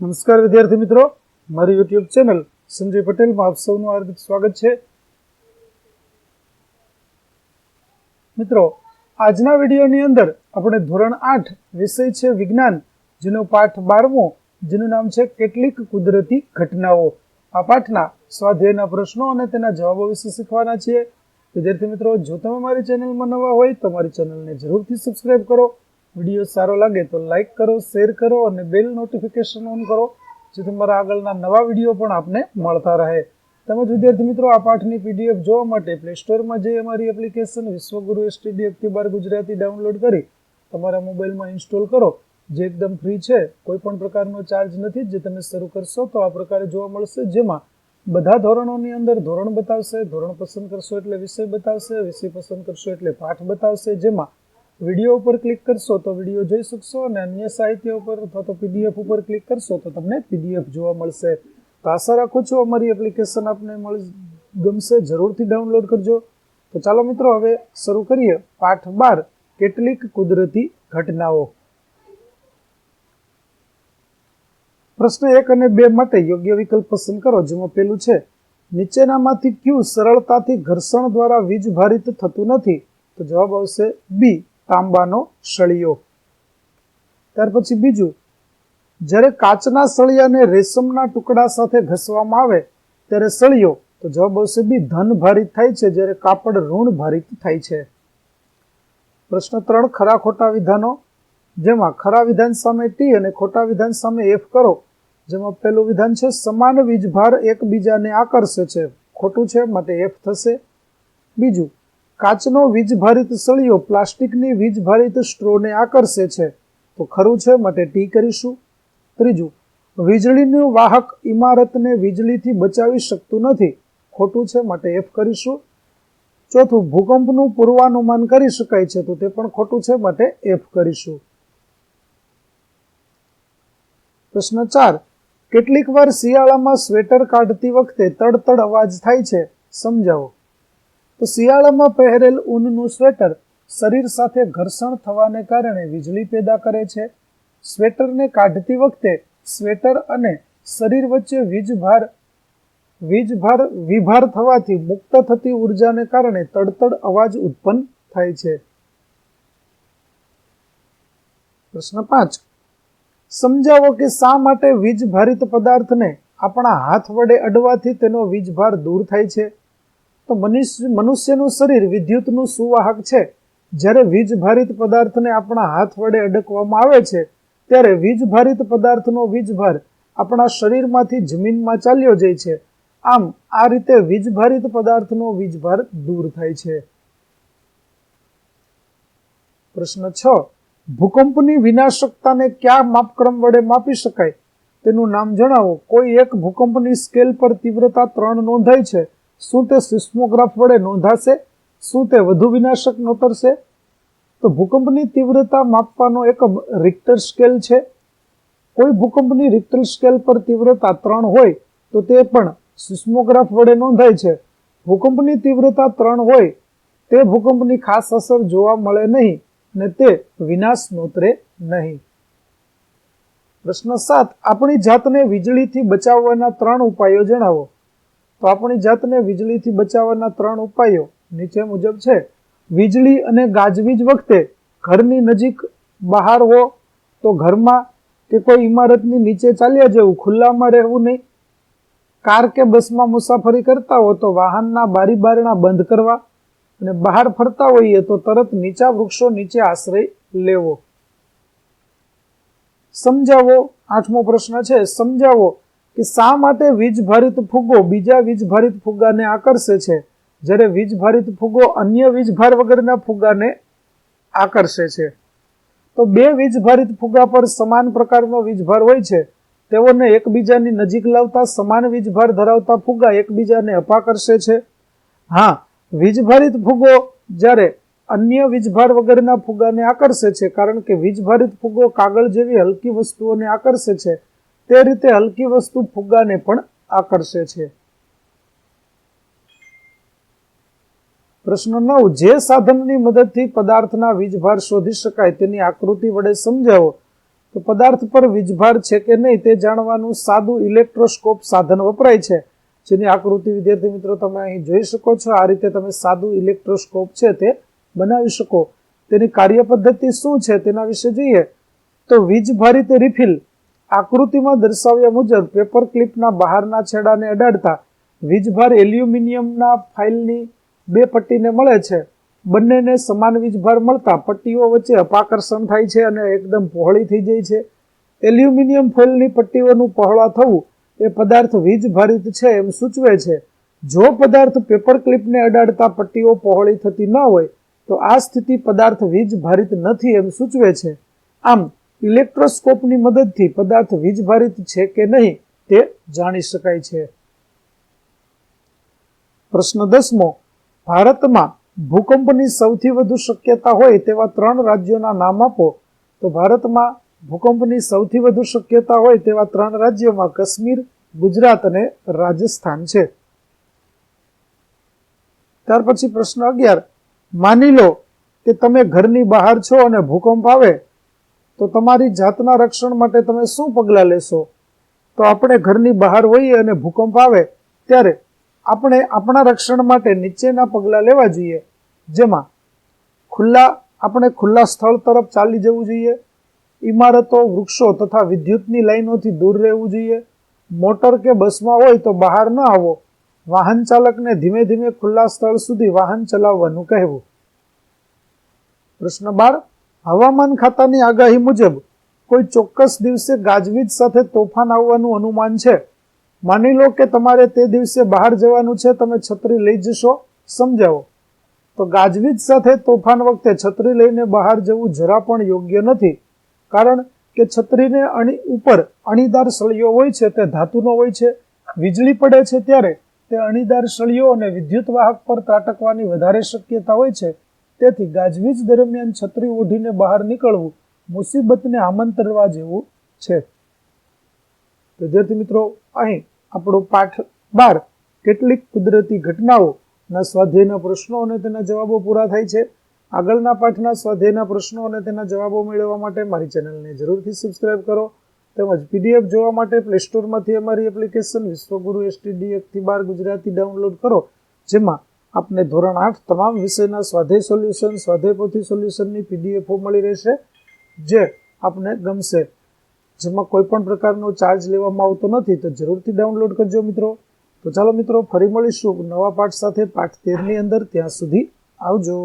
નમસ્કાર વિદ્યાર્થી મિત્રો. મારી યુટ્યુબ ચેનલ સંજય પટેલમાં આપ સૌનું હાર્દિક સ્વાગત છે. મિત્રો, આજના વિડીયોની અંદર આપણે ધોરણ આઠ વિષય છે વિજ્ઞાન, જેનો પાઠ બારમો, જેનું નામ છે કેટલીક કુદરતી ઘટનાઓ. આ પાઠના સ્વાધ્યાયના પ્રશ્નો અને તેના જવાબો વિશે શીખવાના છીએ. વિદ્યાર્થી મિત્રો, જો તમે મારી ચેનલમાં નવા હોય તો મારી ચેનલને જરૂરથી સબસ્ક્રાઇબ કરો. વીડિયો સારો લાગે તો લાઈક કરો શેર કરો અને બેલ નોટિફિકેશન ઓન કરો, જેથી મારા આગળના નવા વીડિયો પણ આપને મળતા રહે. તેમજ વિદ્યાર્થી મિત્રો, આ પાઠની પીડીએફ જોવા માટે પ્લે સ્ટોરમાં જઈ અમારી એપ્લિકેશન વિશ્વગુરુ એસટીડી એકથી બાર ગુજરાતી ડાઉનલોડ કરી તમારા મોબાઈલમાં ઇન્સ્ટોલ કરો. જે એકદમ ફ્રી છે કોઈ પણ પ્રકારનો ચાર્જ નથી જે તમે શરૂ કરશો, તો આ પ્રકારે જોવા મળશે. જેમાં બધા ધોરણોની અંદર ધોરણ બતાવશે, ધોરણ પસંદ કરશો એટલે વિષય બતાવશે, વિષય પસંદ કરશો એટલે પાઠ બતાવશે. જેમાં વીડિયો ઉપર ક્લિક કરશો તો વીડિયો જોઈ શકશો અને અન્ય સાહિત્ય ઉપર અથવા તો પીડીએફ ઉપર ક્લિક કરશો તો તમને પીડીએફ જોવા મળશે. તો આશા રાખું છું અમારી એપ્લિકેશન આપને મળી, ગમશે. જરૂરથી ડાઉનલોડ કરજો. તો ચાલો મિત્રો, હવે શરૂ કરીએ. પાઠ બાર, કેટલીક કુદરતી ઘટનાઓ. પ્રશ્ન એક અને બે માટે યોગ્ય વિકલ્પ પસંદ કરો, જેમાં પેલું છે, નીચેનામાંથી ક્યુ સરળતાથી ઘર્ષણ દ્વારા વીજ ભારિત થતું નથી? તો જવાબ આવશે બી તાંબાનો સળિયો. ત્યાર પછી બીજું, જ્યારે કાચના સળિયાને રેશમના ટુકડા સાથે ઘસવામાં આવે ત્યારે સળિયો, તો જવાબ આવશે બી, ધન ભારિત થાય છે, જ્યારે કાપડ ઋણ ભારિત થાય છે. પ્રશ્ન ત્રણ, ખરા ખોટા વિધાનો. જેમાં ખરા વિધાન સામે ટી અને ખોટા વિધાન સામે એફ કરો. જેમાં પહેલું વિધાન છે, સમાન વીજભાર એકબીજાને આકર્ષે છે. ખોટું છે, માટે એફ થશે. બીજું કાચનો વીજભારિત સળિયો પ્લાસ્ટિકની વીજભારિત સ્ટ્રોને આકર્ષે છે. તો ખરું છે, માટે ટી કરીશું. ત્રીજું, વીજળીનું વાહક ઇમારતને વીજળીથી બચાવી શકતું નથી. ખોટું છે, માટે એફ કરીશું. ચોથું, ભૂકંપનું પૂર્વાનુમાન કરી શકાય છે, તો તે પણ ખોટું છે, માટે એફ કરીશું. પ્રશ્ન ચાર કેટલીક વાર શિયાળામાં સ્વેટર કાઢતી વખતે તડતડ અવાજ થાય છે. સમજાવો. તો શિયાળામાં પહેરેલ ઊનનું સ્વેટર શરીર સાથે ઘર્ષણ થવાને કારણે વીજળી પેદા કરે છે. સ્વેટરને કાઢતી વખતે સ્વેટર અને શરીર વચ્ચે વીજભાર વીજભાર, વિભાર થવાથી મુક્ત થતી ઉર્જાને કારણે તડતડ અવાજ ઉત્પન્ન થાય છે. પ્રશ્ન પાંચ. સમજાવો કે શા માટે વીજભારિત પદાર્થને આપણા હાથ વડે અડવાથી તેનો વીજભાર દૂર થાય છે? તો મનુષ્ય મનુષ્યનું શરીર વિદ્યુતનું સુવાહક છે. જ્યારે વીજભારિત પદાર્થને આપણા હાથ વડે અડકવામાં આવે છે, ત્યારે વીજભારિત પદાર્થનો વીજભાર આપણા શરીરમાંથી જમીનમાં ચાલ્યો જાય છે. આમ, આ રીતે વીજભારિત પદાર્થનો વીજભાર દૂર થાય છે. પ્રશ્ન છ. ભૂકંપની વિનાશકતાને ક્યાં માપક્રમ વડે માપી શકાય? તેનું નામ જણાવો. કોઈ એક ભૂકંપની સ્કેલ પર તીવ્રતા ત્રણ નોંધાય છે. શું તે સિસ્મોગ્રાફ વડે નોંધાશે? શું તે વધુ વિનાશક નોતરશે? તો ભૂકંપની તીવ્રતા માપવાનો એકમ રિક્ટર સ્કેલ છે. કોઈ ભૂકંપની રિક્ટર સ્કેલ પર તીવ્રતા ત્રણ હોય, તો તે પણ સિસ્મોગ્રાફ વડે નોંધાય છે. ભૂકંપની તીવ્રતા ત્રણ હોય, તે ભૂકંપની ખાસ અસર જોવા મળે નહીં ને તે વિનાશ નોતરે નહીં. પ્રશ્ન સાત, આપણી જાતને વીજળીથી બચાવવાના ત્રણ ઉપાયો જણાવો. તો આપણી જાતને વીજળીથી બચાવવાના ત્રણ ઉપાયો નીચે મુજબ છે. વીજળી અને ગાજવીજ વખતે ઘરની નજીક બહાર હો તો ઘરમાં કે કોઈ ઇમારતની નીચે ચાલ્યા જવું, ખુલ્લામાં રહેવું નહીં. કાર કે બસમાં મુસાફરી કરતા હો તો વાહનના બારી બારણા બંધ કરવા અને બહાર ફરતા હોઈએ તો તરત નીચા વૃક્ષો નીચે આશ્રય લેવો. સમજાવો, આઠમો પ્રશ્ન છે, સમજાવો કે શા માટે વીજભારિત ફુગ્ગો બીજા વીજભારિત ફુગ્ગાને આકર્ષે છે? જ્યારે વીજભારિત ફુગ્ગો અન્ય વીજભાર વગરના ફુગ્ગાને આકર્ષે છે. તો બે વીજભારિત ફુગ્ગા પર સમાન પ્રકારનો વીજભાર હોય છે. તેઓને એકબીજાની નજીક લાવતા સમાન વીજભાર ધરાવતા ફુગ્ગા એકબીજાને અપાકર્ષે છે. હા, વીજભારિત ફુગ્ગો જ્યારે અન્ય વીજભાર વગરના ફુગ્ગાને આકર્ષે છે, કારણ કે વીજભારિત ફુગ્ગો કાગળ જેવી હલકી વસ્તુઓને આકર્ષે છે. તે રીતે હલકી વસ્તુ ફુગ્ગાને પણ આકર્ષે છે. પ્રશ્ન નવ, જે સાધનની મદદથી પદાર્થના વીજભાર શોધી શકાય તેની આકૃતિ વડે સમજાવો. તો પદાર્થ પર વીજભાર છે કે નહીં તે જાણવાનું સાદું ઇલેક્ટ્રોસ્કોપ સાધન વપરાય છે. જેની આકૃતિ વિદ્યાર્થી મિત્રો તમે અહીં જોઈ શકો છો. આ રીતે તમે સાદું ઇલેક્ટ્રોસ્કોપ છે તે બનાવી શકો. તેની કાર્ય પદ્ધતિ શું છે તેના વિશે જોઈએ. તો વીજભારિત રિફિલ આકૃતિમાં દર્શાવ્યા મુજબ પેપર ક્લિપના બહારના છેડાને અડાડતા વીજભાર એલ્યુમિનિયમના ફાઇલની બે પટ્ટીને મળે છે. બંનેને સમાન વીજભાર મળતા પટ્ટીઓ વચ્ચે અપાકર્ષણ થાય છે અને એકદમ પહોળી થઈ જાય છે. એલ્યુમિનિયમ ફોઇલની પટ્ટીઓનું પહોળા થવું એ પદાર્થ વીજભારિત છે એમ સૂચવે છે. જો પદાર્થ પેપર ક્લિપને અડાડતા પટ્ટીઓ પહોળી થતી ન હોય, તો આ સ્થિતિ પદાર્થ વીજભારિત નથી એમ સૂચવે છે. આમ ઇલેક્ટ્રોસ્કોપની મદદથી પદાર્થ વીજભારિત છે કે નહીં તે જાણી શકાય છે. પ્રશ્ન દસમો, ભારતમાં ભૂકંપની સૌથી વધુ શક્યતા હોય તેવા ત્રણ રાજ્યોના નામ આપો. તો ભારતમાં ભૂકંપની સૌથી વધુ શક્યતા હોય તેવા ત્રણ રાજ્યોમાં કાશ્મીર, ગુજરાત અને રાજસ્થાન છે. ત્યાર પછી પ્રશ્ન અગિયાર, માની લો કે તમે ઘરની બહાર છો અને ભૂકંપ આવે તો તમારી જાતના રક્ષણ માટે તમે શું પગલાં લેશો? તો આપણે ઘરની બહાર હોઈએ અને ભૂકંપ આવે, ત્યારે આપણે આપણા રક્ષણ માટે નીચેના પગલાં લેવા જોઈએ. જેમાં ખુલ્લા, આપણે ખુલ્લા સ્થળ તરફ ચાલી જવું જોઈએ ઇમારતો વૃક્ષો તથા વિદ્યુતની લાઈનોથી દૂર રહેવું જોઈએ, મોટર કે બસમાં હોય તો બહાર ન આવો, વાહન ચાલકને ધીમે ધીમે ખુલ્લા સ્થળ સુધી વાહન ચલાવવાનું કહેવું. પ્રશ્ન બાર હવામાન ખાતાની આગાહી મુજબ, કોઈ ચોક્કસ દિવસે ગાજવીજ સાથે તોફાન આવવાનું અનુમાન છે. માની લો કે તમારે તે દિવસે બહાર જવાનું છે, તમે છત્રી લઈ જશો, સમજાવો. તો ગાજવીજ સાથે તોફાન વખતે છત્રી લઈને બહાર જવું જરા પણ યોગ્ય નથી, કારણ કે છત્રીને અણી ઉપર અણીદાર સળીઓ હોય છે, તે ધાતુનો હોય છે, વીજળી પડે છે ત્યારે તે અણીદાર સળીઓ અને વિદ્યુત વાહક પર ત્રાટકવાની વધારે શક્યતા હોય છે તેથી ગાજવીજ દરમિયાન છત્રી ઓઢીને બહાર નીકળવું મુસીબતને આમંત્રવા જેવું છે. વિદ્યાર્થી મિત્રો, અહીં આપણો પાઠ બાર, કેટલીક કુદરતી ઘટનાઓ ના સ્વાધ્યાયના પ્રશ્નો અને તેના જવાબો પૂરા થાય છે. આગળના પાઠના સ્વાધ્યાયના પ્રશ્નો અને તેના જવાબો મેળવવા માટે મારી ચેનલને જરૂરથી સબસ્ક્રાઇબ કરો તેમજ પીડીએફ જોવા માટે પ્લે સ્ટોરમાંથી અમારી એપ્લિકેશન વિશ્વગુરુ એસટીડી એકથી બાર ગુજરાતી ડાઉનલોડ કરો, જેમાં આપને ધોરણ આઠ તમામ વિષયના સ્વાધ્યાય સોલ્યુશન સ્વાધ્યાય પોથી સોલ્યુશનની પીડીએફો મળી રહેશે, જે આપને ગમશે. જેમાં કોઈ પણ પ્રકારનો ચાર્જ લેવામાં આવતો નથી, તો જરૂરથી ડાઉનલોડ કરજો મિત્રો. તો ચાલો મિત્રો, ફરી મળીશું નવા પાઠ સાથે પાઠ તેરની અંદર. ત્યાં સુધી આવજો.